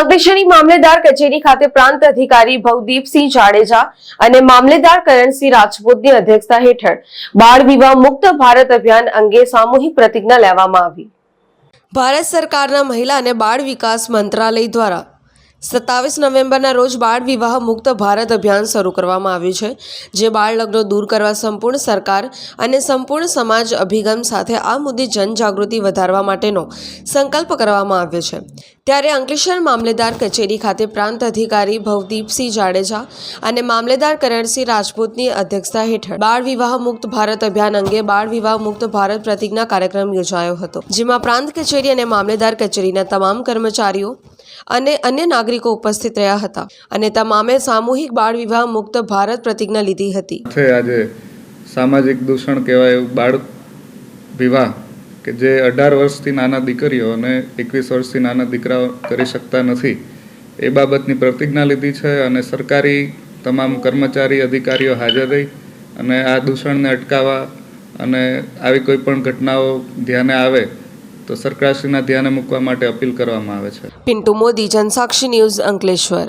અંકલેશ્વરની મામલેદાર કચેરી ખાતે પ્રાંત અધિકારી ભવદીપસિંહ જાડેજા અને મામલેદાર કરણસિંહ રાજપૂતની અધ્યક્ષતા હેઠળ બાળ વિવાહ મુક્ત ભારત અભિયાન અંગે સામૂહિક પ્રતિજ્ઞા લેવામાં આવી. ભારત સરકારના મહિલા અને બાળ વિકાસ મંત્રાલય દ્વારા સત્તાવીસ નવેમ્બરના રોજ બાળ વિવાહ મુક્ત ભારત અભિયાન શરૂ કરવામાં આવ્યું છે, જે બાળ લગ્નો દૂર કરવા સંપૂર્ણ સરકાર અને સંપૂર્ણ સમાજ અભિગમ સાથે આ મુદ્દે જનજાગૃતિ વધારવા માટેનો સંકલ્પ કરવામાં આવ્યો છે. ત્યારે અંકલેશ્વર મામલેદાર કચેરી ખાતે પ્રાંત અધિકારી ભવદીપસિંહ જાડેજા અને મામલેદાર કરણસિંહ રાજપૂતની અધ્યક્ષતા હેઠળ બાળ વિવાહ મુક્ત ભારત અભિયાન અંગે બાળ વિવાહ મુક્ત ભારત પ્રતિજ્ઞા કાર્યક્રમ યોજાયો હતો, જેમાં પ્રાંત કચેરી અને મામલેદાર કચેરીના તમામ કર્મચારીઓ અને અન્ય નાગરિકો ઉપસ્થિત રહ્યા હતા અને તમામે સામૂહિક બાળ વિવાહ મુક્ત ભારત પ્રતિજ્ઞા લીધી હતી. આજે સામાજિક દૂષણ કહેવાય બાળ વિવાહ કે જે અઢાર વર્ષથી નાના દીકરીઓ અને એકવીસ વર્ષથી નાના દીકરાઓ કરી શકતા નથી, એ બાબતની પ્રતિજ્ઞા લીધી છે અને સરકારી તમામ કર્મચારી અધિકારીઓ હાજર રહી અને આ દૂષણને અટકાવવા અને આવી કોઈ પણ ઘટનાઓ ધ્યાને આવે તો સરકારશ્રીના ધ્યાને મૂકવા માટે અપીલ કરવામાં આવે છે. પિન્ટુ મોદી જનસાક્ષી ન્યૂઝ અંકલેશ્વર.